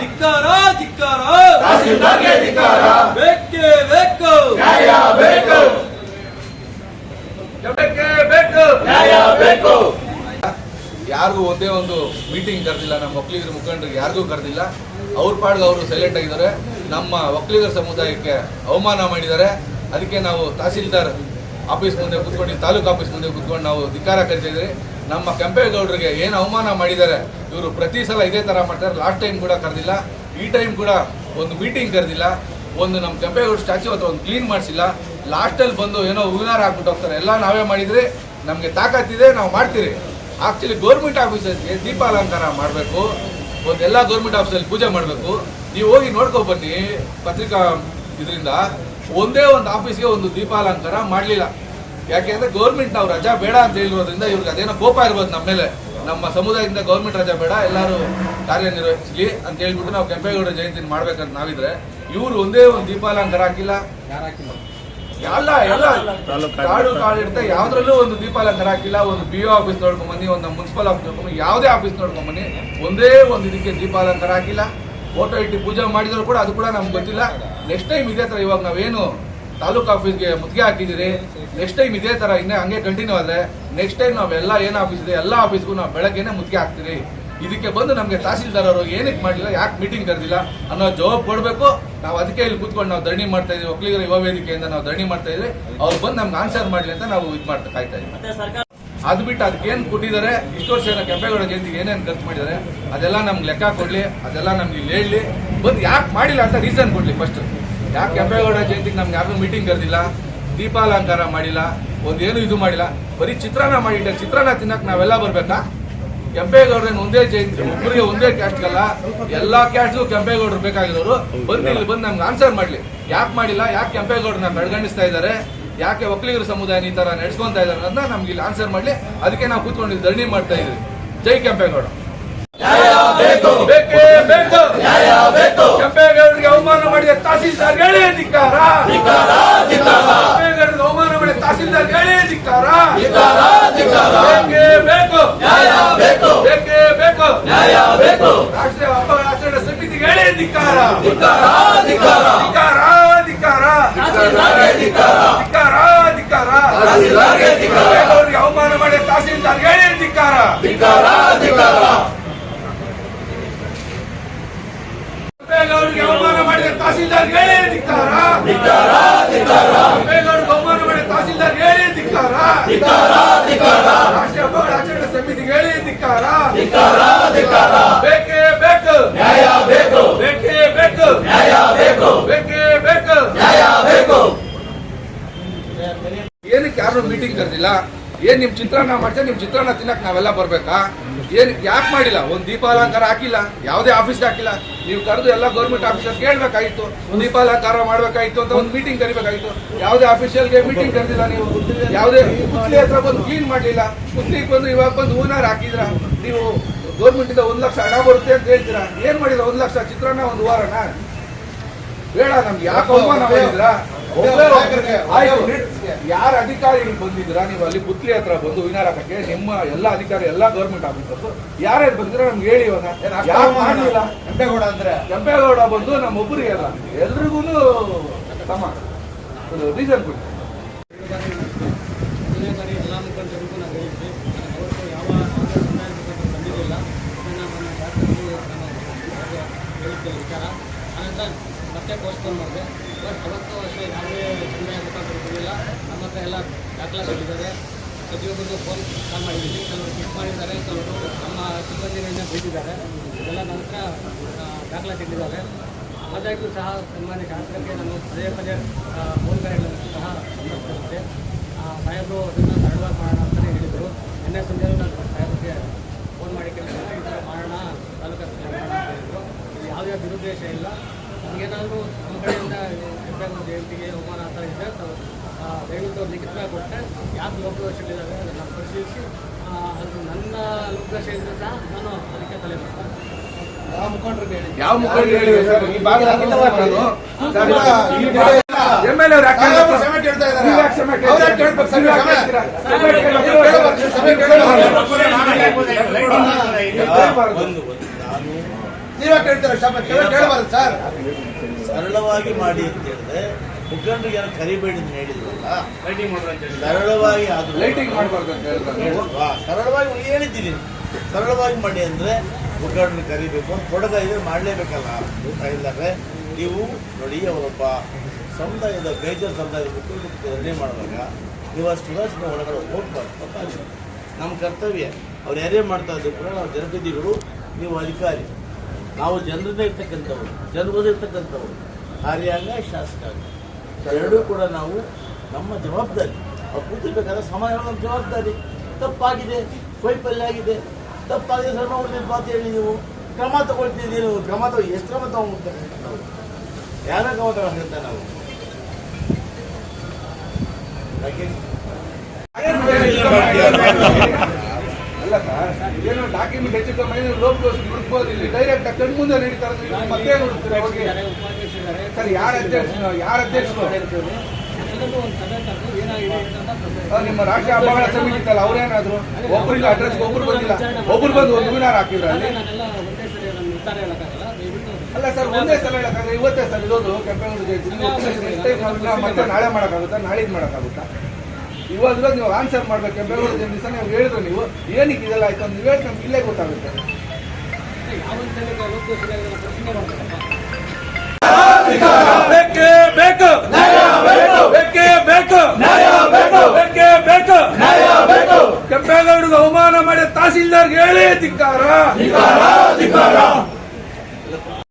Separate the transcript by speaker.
Speaker 1: ಧಿಕ್ಕಾರ ಧಿಕ್ಕಾರ.
Speaker 2: ತಹಸೀಲ್ದಾರ್ಗೆ ಧಿಕ್ಕಾರ.
Speaker 1: ಬೇಕೇ ಬೇಕು
Speaker 2: ನ್ಯಾಯ ಬೇಕು
Speaker 1: ಬೇಕೇ ಬೇಕು
Speaker 2: ನ್ಯಾಯ ಬೇಕು
Speaker 3: ಯಾರಿಗೂ ಒಂದೇ ಒಂದು ಮೀಟಿಂಗ್ ಕರೆದಿಲ್ಲ ನಮ್ಮ ಒಕ್ಕಲಿಗರ ಮುಖಂಡರಿಗೆ ಯಾರಿಗೂ ಕರೆದಿಲ್ಲ. ಅವ್ರ ಪಾಡ್ಗೆ ಅವರು ಸೈಲೆಂಟ್ ಆಗಿದ್ದಾರೆ. ನಮ್ಮ ಒಕ್ಕಲಿಗರ ಸಮುದಾಯಕ್ಕೆ ಅವಮಾನ ಮಾಡಿದ್ದಾರೆ. ಅದಕ್ಕೆ ನಾವು ತಹಸೀಲ್ದಾರ್ ಆಫೀಸ್ ಮುಂದೆ ಕೂತ್ಕೊಂಡು ತಾಲೂಕು ಆಫೀಸ್ ಮುಂದೆ ಕೂತ್ಕೊಂಡು ನಾವು ಧಿಕ್ಕಾರ ಕರಿತಿದ್ರಿ ನಮ್ಮ ಕೆಂಪೇಗೌಡರಿಗೆ ಏನು ಅವಮಾನ ಮಾಡಿದ್ದಾರೆ, ಇವರು ಪ್ರತಿ ಸಲ ಇದೇ ಥರ ಮಾಡ್ತಾರೆ. ಲಾಸ್ಟ್ ಟೈಮ್ ಕೂಡ ಕರೆದಿಲ್ಲ, ಈ ಟೈಮ್ ಕೂಡ ಒಂದು ಮೀಟಿಂಗ್ ಕರೆದಿಲ್ಲ, ಒಂದು ನಮ್ಮ ಕೆಂಪೇಗೌಡ ಸ್ಟ್ಯಾಚ್ಯೂ ಅಥವಾ ಒಂದು ಕ್ಲೀನ್ ಮಾಡಿಸಿಲ್ಲ. ಲಾಸ್ಟಲ್ಲಿ ಬಂದು ಏನೋ ಹೂವಿನಾರ ಹಾಕ್ಬಿಟ್ಟು ಹೋಗ್ತಾರೆ. ಎಲ್ಲ ನಾವೇ ಮಾಡಿದರೆ ನಮಗೆ ತಾಕತ್ತಿದೆ ನಾವು ಮಾಡ್ತೀರಿ. ಆ್ಯಕ್ಚುಲಿ ಗೌರ್ಮೆಂಟ್ ಆಫೀಸಸ್ಗೆ ದೀಪಾಲಂಕಾರ ಮಾಡಬೇಕು. ಒಂದು ಎಲ್ಲ ಗೌರ್ಮೆಂಟ್ ಆಫೀಸಲ್ಲಿ ಪೂಜೆ ಮಾಡಬೇಕು. ನೀವು ಹೋಗಿ ನೋಡ್ಕೊ ಬನ್ನಿ ಪತ್ರಿಕಾ ಇದರಿಂದ. ಒಂದೇ ಒಂದು ಆಫೀಸ್ಗೆ ಒಂದು ದೀಪಾಲಂಕಾರ ಮಾಡಲಿಲ್ಲ. ಯಾಕೆಂದ್ರೆ ಗೌರ್ಮೆಂಟ್ ನಾವು ರಜಾ ಬೇಡ ಅಂತ ಹೇಳಿರೋದ್ರಿಂದ ಇವ್ರಿಗೆ ಅದೇನೋ ಕೋಪ ಇರ್ಬೋದು ನಮ್ಮ ಮೇಲೆ. ನಮ್ಮ ಸಮುದಾಯದಿಂದ ಗೌರ್ಮೆಂಟ್ ರಜಾ ಬೇಡ ಎಲ್ಲರೂ ಕಾರ್ಯನಿರ್ವಹಿಸಲಿ ಅಂತ ಹೇಳ್ಬಿಟ್ಟು ನಾವು ಕೆಂಪೇಗೌಡ ಜಯಂತಿನ ಮಾಡ್ಬೇಕಂತ ನಾವಿದ್ರೆ ಇವ್ರು ಒಂದೇ ಒಂದು ದೀಪಾಲಂಕಾರ ಹಾಕಿಲ್ಲ. ಎಲ್ಲ ಎಲ್ಲ ಕಾಡು ಕಾಡು ಇರುತ್ತೆ ಯಾವ್ದ್ರಲ್ಲೂ ಒಂದು ದೀಪಾಲಂಕಾರ ಹಾಕಿಲ್ಲ ಒಂದು ಬಿ ಒ ಆಫೀಸ್ ನೋಡ್ಕೊಂಬನ್ನಿ ಒಂದು ಮುನ್ಸಿಪಲ್ ಆಫೀಸ್ ನೋಡ್ಕೊಂಬನ್ನಿ ಯಾವುದೇ ಆಫೀಸ್ ನೋಡ್ಕೊಂಬನ್ನಿ ಒಂದೇ ಒಂದು ಇದಕ್ಕೆ ದೀಪಾಲಂಕಾರ ಹಾಕಿಲ್ಲ. ಫೋಟೋ ಇಟ್ಟು ಪೂಜೆ ಮಾಡಿದ್ರು ಕೂಡ ಅದು ಕೂಡ ನಮ್ಗೆ ಗೊತ್ತಿಲ್ಲ. ನೆಕ್ಸ್ಟ್ ಟೈಮ್ ಇದೇ ಥರ ಇವಾಗ ನಾವೇನು ತಾಲೂಕ್ ಆಫೀಸ್ಗೆ ಮುತ್ತಿಗೆ ಹಾಕಿದ್ದೀರಿ. ನೆಕ್ಸ್ಟ್ ಟೈಮ್ ಇದೇ ತರ ಇನ್ನೇ ಹಂಗೆ ಕಂಟಿನ್ಯೂ ಆದ್ರೆ ನೆಕ್ಸ್ಟ್ ಟೈಮ್ ನಾವೆಲ್ಲ ಏನು ಆಫೀಸ್ ಇದೆ ಎಲ್ಲ ಆಫೀಸ್ಗೂ ನಾವು ಬೆಳಗ್ಗೆನೆ ಮುತ್ತಿಗೆ ಹಾಕ್ತೀರಿ. ಇದಕ್ಕೆ ಬಂದು ನಮಗೆ ತಹಸೀಲ್ದಾರ್ ಅವರು ಏನಕ್ಕೆ ಮಾಡಿಲ್ಲ ಯಾಕೆ ಮೀಟಿಂಗ್ ಕರೆದಿಲ್ಲ ಅನ್ನೋ ಜವಾಬ್ ಕೊಡಬೇಕು. ನಾವು ಅದಕ್ಕೆ ಇಲ್ಲಿ ಕೂತ್ಕೊಂಡು ನಾವು ಧರಣಿ ಮಾಡ್ತಾ ಇದೀವಿ. ಒಕ್ಕಲಿಗರ ಯುವ ವೇದಿಕೆಯಿಂದ ನಾವು ಧರಣಿ ಮಾಡ್ತಾ ಇದ್ರೆ ಅವ್ರು ಬಂದು ನಮ್ಗೆ ಆನ್ಸರ್ ಮಾಡಲಿ ಅಂತ ನಾವು ಇದು ಮಾಡ್ತಾ ಕಾಯ್ತಾ ಇದ್ದೀವಿ ಅದು ಬಿಟ್ಟು ಅದಕ್ಕೆ ಏನು ಕೊಟ್ಟಿದ್ದಾರೆ? ಇಷ್ಟು ವರ್ಷ ಏನೋ ಕೆಂಪೇಗೌಡ ಜಯಂತಿಗೆ ಏನೇನು ಖರ್ಚು ಮಾಡಿದ್ದಾರೆ? ಅದೆಲ್ಲ ನಮ್ಗೆ ಲೆಕ್ಕ ಕೊಡಲಿ ಅದೆಲ್ಲ ನಮ್ಗೆ ಇಲ್ಲಿ ಹೇಳಲಿ. ಬಂದು ಯಾಕೆ ಮಾಡಿಲ್ಲ ಅಂತ ರೀಸನ್ ಕೊಡಲಿ ಫಸ್ಟ್ ಯಾಕೆ ಕೆಂಪೇಗೌಡ ಜಯಂತಿಗೆ ನಮ್ಗೆ ಯಾರು ಮೀಟಿಂಗ್ ಕರೆದಿಲ್ಲ? ದೀಪಾಲಂಕಾರ ಮಾಡಿಲ್ಲ ಒಂದೇನು ಇದು ಮಾಡಿಲ್ಲ? ಬರೀ ಚಿತ್ರಾನ್ನ ಮಾಡಿಟ್ಟ ಚಿತ್ರಾನ್ನ ತಿನ್ನಕ್ ನಾವೆಲ್ಲ ಬರ್ಬೇಕಾ? ಕೆಂಪೇಗೌಡನ ಒಂದೇ ಜಯಂತಿ ಒಬ್ಬರಿಗೆ ಒಂದೇ ಕ್ಯಾಸ್ಟ್ ಅಲ್ಲ ಎಲ್ಲಾ ಕ್ಯಾಸ್ಟ್ಗೂ ಕೆಂಪೇಗೌಡರು ಬೇಕಾಗಿರೋರು. ಬಂದು ಇಲ್ಲಿ ಬಂದು ನಮ್ಗೆ ಆನ್ಸರ್ ಮಾಡ್ಲಿ. ಯಾಕೆ ಮಾಡಿಲ್ಲ? ಯಾಕೆ ಕೆಂಪೇಗೌಡರನ್ನ ಬೆಳಗಣಿಸ್ತಾ ಇದ್ದಾರೆ? ಯಾಕೆ ಒಕ್ಕಲಿಗರ ಸಮುದಾಯ ಈ ತರ ನಡೆಸ್ಕೊಂತಾ ಇದ್ದಾರೆ ಅನ್ನೋದನ್ನ ನಮ್ಗೆ ಇಲ್ಲಿ ಆನ್ಸರ್ ಮಾಡ್ಲಿ. ಅದಕ್ಕೆ ನಾವು ಕೂತ್ಕೊಂಡು ಧರಣಿ ಮಾಡ್ತಾ ಇದ್ವಿ. ಜೈ ಕೆಂಪೇಗೌಡ.
Speaker 2: ಬೇಕು
Speaker 1: ಬೇಕೇ ಬೇಕು.
Speaker 2: ನ್ಯಾಯ ಬೇಕು
Speaker 1: ಕೆಂಪೇಗೌಡರಿಗೆ ಅವಮಾನ ಮಾಡಿದ ತಹಸೀಲ್ದಾರ್ ಹೇಳಿ ಧಿಕ್ಕಾರ. ಕೆಂಪೇಗೌಡರಿಗೆ ಅವಮಾನ ಮಾಡಿದ ತಹಸೀಲ್ದಾರ್ ಹೇಳಿ ಧಿಕ್ಕಾರ. ಬೇಕೇ ಬೇಕು.
Speaker 2: ನ್ಯಾಯ ಬೇಕು
Speaker 1: ಬೇಕೇ. ಬೇಕು
Speaker 2: ನ್ಯಾಯ ಬೇಕು
Speaker 1: ರಾಷ್ಟ್ರೀಯ ಹಬ್ಬಗಳ ಆಚರಣೆ ಸಮಿತಿಗೆ ಹೇಳಿ ಧಿಕ್ಕಾರ.
Speaker 2: ಧಿಕ್ಕಾರ ಧಿಕ್ಕಾರ.
Speaker 1: ಧಿಕ್ಕಾರ ಧಿಕ್ಕಾರ.
Speaker 2: ತಹಸೀಲ್ದಾರ್ ಧಿಕ್ಕಾರ.
Speaker 1: ಅವಮಾನ ಮಾಡಿದ ತಹಸೀಲ್ದಾರ್ ಹೇಳಿ ಧಿಕ್ಕಾರ.
Speaker 2: ಧಿಕ್ಕಾರ ಧಿಕ್ಕಾರ.
Speaker 1: ಕೆಂಪೇಗೌಡರಿಗೆ ಅವಮಾನ ಮಾಡಿದ ತಹಸೀಲ್ದಾರ್ ಹೇಳಿ ಧಿಕ್ಕಾರ ಕೆಂಪೇಗೌಡರಿಗೆ ಅವಮಾನ ಮಾಡಿದ ತಹಸೀಲ್ದಾರ್ ಹೇಳಿ ಧಿಕ್ಕಾರ
Speaker 2: ಧಿಕ್ಕಾರ ಧಿಕ್ಕಾರ
Speaker 1: ರಾಷ್ಟ್ರೀಯ ಹಬ್ಬಗಳ ಆಚರಣೆ ಸಮಿತಿಗೆ ಹೇಳಿ ಧಿಕ್ಕಾರ ಬೇಕೇ ಬೇಕು.
Speaker 2: ನ್ಯಾಯ ಬೇಕು.
Speaker 1: ಬೇಕೇ ಬೇಕು.
Speaker 2: ನ್ಯಾಯ ಬೇಕು.
Speaker 1: ಬೇಕೇ ಬೇಕು.
Speaker 2: ನ್ಯಾಯ ಬೇಕು.
Speaker 3: ಏನಕ್ಕೆ ಯಾರು ಮೀಟಿಂಗ್ ಕರೆದಿಲ್ಲ? ಏನ್ ನಿಮ್ ಚಿತ್ರಾನ್ನ ಮಾಡ್ತಾ ನಿಮ್ ಚಿತ್ರಾನ್ನ ತಿನ್ನಕ್ ನಾವೆಲ್ಲ ಬರ್ಬೇಕಾ? ಏನ್ ಯಾಕೆ ಮಾಡಿಲ್ಲ? ಒಂದ್ ದೀಪಾಲಂಕಾರ ಹಾಕಿಲ್ಲ. ಯಾವುದೇ ಆಫೀಸ್ ಹಾಕಿಲ್ಲ. ನೀವು ಕರೆದು ಎಲ್ಲ ಗೌರ್ಮೆಂಟ್ ಆಫೀಸರ್ ಕೇಳ್ಬೇಕಾಗಿತ್ತು. ದೀಪಾಲಂಕಾರ ಮಾಡ್ಬೇಕಾಯ್ತು ಅಂತ ಒಂದು ಮೀಟಿಂಗ್ ಕರಿಬೇಕಾಗಿತ್ತು. ಯಾವುದೇ ಆಫೀಷಿಯಲ್ಗೆ ಮೀಟಿಂಗ್ ಕರೆದಿಲ್ಲ ನೀವು. ಯಾವುದೇ ಪುತ್ಲಿ ಹತ್ರ ಬಂದು ಕ್ಲೀನ್ ಮಾಡ್ಲಿಲ್ಲ. ಪುತ್ಲಿಗೆ ಬಂದು ಇವಾಗ ಬಂದು ಹೂನಾರ್ ಹಾಕಿದ್ರ. ನೀವು ಗೌರ್ಮೆಂಟ್ ಇಂದ ಒಂದ್ ಲಕ್ಷ ಹಣ ಬರುತ್ತೆ ಅಂತ ಹೇಳ್ತೀರಾ? ಏನ್ ಮಾಡಿದ್ರ ಒಂದ್ ಲಕ್ಷ ಚಿತ್ರಾನ್ನ ಒಂದು ವಾರನ? ಬೇಡ ನಮ್ಗೆ. ಯಾಕೆ ಅವಮಾನ ಯಾರ ಅಧಿಕಾರಿಗಳು ಬಂದಿದ್ದೀರಾ? ನೀವು ಅಲ್ಲಿ ಪುತ್ಲಿ ಹತ್ರ ಬಂದು ವಿನಾರ ಹಾಕಕ್ಕೆ ನಿಮ್ಮ ಎಲ್ಲ ಅಧಿಕಾರಿ ಎಲ್ಲ ಗೌರ್ಮೆಂಟ್ ಆಫೀಸರ್ಸ್ ಯಾರ್ಯಾರು ಬಂದಿದ್ರೆ ನಮ್ಗೆ ಹೇಳಿ ಇವಾಗ. ಯಾರು ಮಾಡಲಿಲ್ಲ
Speaker 4: ಕೆಂಪೇಗೌಡ ಅಂದ್ರೆ?
Speaker 3: ಕೆಂಪೇಗೌಡ ಬಂದು ನಮ್ಮ ಒಬ್ಬರಿಗೆ ಅಲ್ಲ ಎಲ್ರಿಗೂ ತಮ್ಮ ರೀಸನ್ ಕೊಡಿ.
Speaker 5: ಯಾವ ನಮ್ಮ ಆನಂತರ ಮತ್ತೆ ಪೋಸ್ಟ್ಪೋನ್ ಮಾಡಿದೆ. ಬಟ್ ಅವತ್ತು ಅಷ್ಟೇ ಯಾವುದೇ ಸಮಯ ಬಂದಿಲ್ಲ ನಮ್ಮ ಹತ್ರ ಎಲ್ಲ ದಾಖಲಾತಿಗಳಿದ್ದಾರೆ ಪ್ರತಿಯೊಬ್ಬರಿಗೂ ಫೋನ್ ಕಾಲ್ ಮಾಡಿದ್ದೀವಿ ಕೆಲವರು ಚೆಕ್ ಮಾಡಿದ್ದಾರೆ, ಕೆಲವರು ನಮ್ಮ ಸಿಬ್ಬಂದಿಗಳನ್ನ ಬೀಟಿದ್ದಾರೆ ಇದೆಲ್ಲ ನನ್ನ ಹತ್ರ ದಾಖಲಾತಿಗಳಿದ್ದಾವೆ ಆದಾಗ್ಯೂ ಸಹ ಸನ್ಮಾನ್ಯ ಶಾಸಕರಿಗೆ ನಾನು ಪದೇ ಪದೇ ಫೋನ್ ಕರೆಗಳನ್ನು ಸಹ ಸಂಪರ್ಕಿಸುತ್ತೆ ಸಾಹೇಬರು ಅದನ್ನು ಸರಳವಾಗಿ ಮಾಡೋಣ ಅಂತಲೇ ಹೇಳಿದರು. ನಿನ್ನೆ ಸಂಜೆ ನಾನು ಸಾಹೇಬರಿಗೆ ಫೋನ್ ಮಾಡಿ ಕೇಳಿದ್ರೆ ಈ ಥರ ಮಾಡೋಣ ತಾಲೂಕು ಆಸ್ಪತ್ರೆ ಮಾಡೋಣ ಅಂತ ಹೇಳಿದ್ರು ಇದು ದುರುದ್ದೇಶ ಇಲ್ಲ ನಮಗೇನಾದರೂ ನಮ್ಮ ಕಡೆಯಿಂದ ಕೆಂಪೇಗೌಡ ಜಯಂತಿಗೆ ಅವಮಾನ ಆ ಥರ ಇದ್ದರೆ ತಾವು, ಆ, ದಯವಿಟ್ಟು ಅವ್ರು ಲಿಖಿತ ಕೊಟ್ಟರೆ ಯಾಕೆ ಲೋಕದೋಷಗಳಿದ್ದಾವೆ ಅದನ್ನು ಪರಿಶೀಲಿಸಿ ಅದು ನನ್ನ ಲೋಕದೋಷ ಇದ್ರೆ ಸಹ ನಾನು ಅದಕ್ಕೆ ತಲೆ ಮಾಡ್ತೀನಿ
Speaker 4: ಯಾವ ಮುಖಂಡರಿಗೆ ಹೇಳಿ
Speaker 3: ಯಾವ ಎಲ್?
Speaker 4: ಕ್ಷಮೆ ಕೇಳ್ತಾ ಇದ್ದಾರೆ.
Speaker 3: ನೀವು ಕೇಳ್ತೀರಾ?
Speaker 4: ಶಾಪ? ಕೇಳಬಾರ್ದು ಸರ್.
Speaker 6: ಸರಳವಾಗಿ ಮಾಡಿ ಅಂತ ಹೇಳಿದ್ರೆ ಮುಖಂಡರಿಗೆ ಯಾರು ಕರಿಬೇಡಿ ಅಂತ ಹೇಳಿದ್ರಲ್ಲ ಸರಳವಾಗಿ ಅದು
Speaker 3: ಲೈಟಿಂಗ್ ಮಾಡಬಾರ್ದು ಅಂತ
Speaker 6: ಸರಳವಾಗಿ ಹೇಳಿದ್ದೀನಿ ಸರಳವಾಗಿ ಮಾಡಿ ಅಂದ್ರೆ ಮುಖಂಡರು ಕರಿಬೇಕು ಕೊಡಗ ಇದ್ರೆ ಮಾಡಲೇಬೇಕಲ್ಲ ಇಲ್ಲವೇ ನೀವು ನೋಡಿ ಅವರೊಬ್ಬ ಸಮುದಾಯದ ಬೇಜರ್ ಸಮುದಾಯದ ಮುಖ್ಯಮಂತ್ರಿ ನಿರ್ಣಯ ಮಾಡುವಾಗ ನೀವು ಅಷ್ಟು ಸುಧಾರಿಸಿದ ಒಳಗಡೆ ಹೋಗ್ಬಾರ್ದು ತಪ್ಪಾಗಿದೆ ನಮ್ಮ ಕರ್ತವ್ಯ ಅವ್ರು ಯಾರೇ ಮಾಡ್ತಾ ಇದ್ರು ಕೂಡ ನಾವು ಜನಪ್ರತಿನಿಧಿಗಳು ನೀವು ಅಧಿಕಾರಿ. ನಾವು ಜನರದೇ ಇರ್ತಕ್ಕಂಥವ್ರು ಜನಗೋಸ್ಕರ ಇರ್ತಕ್ಕಂಥವ್ರು ಕಾರ್ಯಾಂಗ ಶಾಸಕಾಂಗ ಎರಡೂ ಕೂಡ ನಾವು ನಮ್ಮ ಜವಾಬ್ದಾರಿ. ಅವ್ರು ಕೂತಿರ್ಬೇಕಾದ್ರೆ ನಮ್ಮ ಜವಾಬ್ದಾರಿ. ತಪ್ಪಾಗಿದೆ ವೈಫಲ್ಯ ಆಗಿದೆ. ತಪ್ಪಾಗಿದೆ ಸರ್ ಮಾಡ್ತೀವಿ ಮಾತು ಹೇಳಿ ನೀವು. ಕ್ರಮ ತಗೊಳ್ತಿದ್ದೀವಿ ನೀವು. ಕ್ರಮ ತಗೋ, ಎಷ್ಟು ಕ್ರಮ ತಗೊಂಡ್ಬಿಡ್ತಾರೆ ನಾವು. ಯಾರ ಕ್ರಮ ತಗೊಂಡಿರ್ತಾರೆ ನಾವು?
Speaker 3: ಇದೇನೋ ಡಾಕ್ಯುಮೆಂಟ್ ಹೆಚ್ಚು ಕಮ್ಮಿ ಲೋಕದೋಷ ಹುಡುಕ್ಬೋದು. ಇಲ್ಲಿ ಡೈರೆಕ್ಟ್ ಕಣ್ ಮುಂದೆ ನಡೀತಾ ಇರೋದು ಮತ್ತೆ ಹುಡುಕ್ತಾರೆ. ಸರ್ ಯಾರು ಅಧ್ಯಕ್ಷ ಯಾರು ಅಧ್ಯಕ್ಷರು? ನಿಮ್ಮ ರಾಷ್ಟ್ರೀಯ ಹಬ್ಬಗಳ ಸಮಿತಿ ಇತ್ತಲ್ಲ ಅವ್ರೇನಾದ್ರು? ಒಬ್ಬರಿಗೆ ಅಡ್ರೆಸ್ ಒಬ್ರು ಬಂದಿಲ್ಲ. ಒಬ್ರು ಬಂದು ಒಂದು ವಿನಾರ್ ಹಾಕಿದ್ರು ಅಲ್ಲಿ.
Speaker 5: ಸರಿ
Speaker 3: ಅಲ್ಲ ಒಂದೇ ಸಲ ಹೇಳಕ್ಕಾಗಲ್ಲ ಇವತ್ತೇ ಸರ್ ಇರೋದು ಕೆಂಪೇಗೌಡ ಮತ್ತೆ ನಾಳೆ ಮಾಡೋಕ್ಕಾಗುತ್ತಾ? ಮಾಡಕ್ಕಾಗುತ್ತಾ ಮಾಡೋಕ್ಕಾಗುತ್ತಾ? ಇವಾಗ ನೀವು ಆನ್ಸರ್ ಮಾಡ್ಬೇಕು ಬೆಂಗಳೂರು ದಿವಸ ನೀವು ಹೇಳಿದ್ರು ನೀವು. ಏನಕ್ಕೆ ಇದೆಲ್ಲ ಆಯ್ತು ಅಂತ ನೀವು ನಮ್ಗೆ ಇಲ್ಲೇ ಗೊತ್ತಾಗುತ್ತೆ.
Speaker 1: ಕೆಂಪೇಗೌಡರಿಗೆ ಅವಮಾನ ಮಾಡಿ ತಹಸೀಲ್ದಾರ್ಗೆ ಹೇಳಿ ಧಿಕ್ಕಾರ.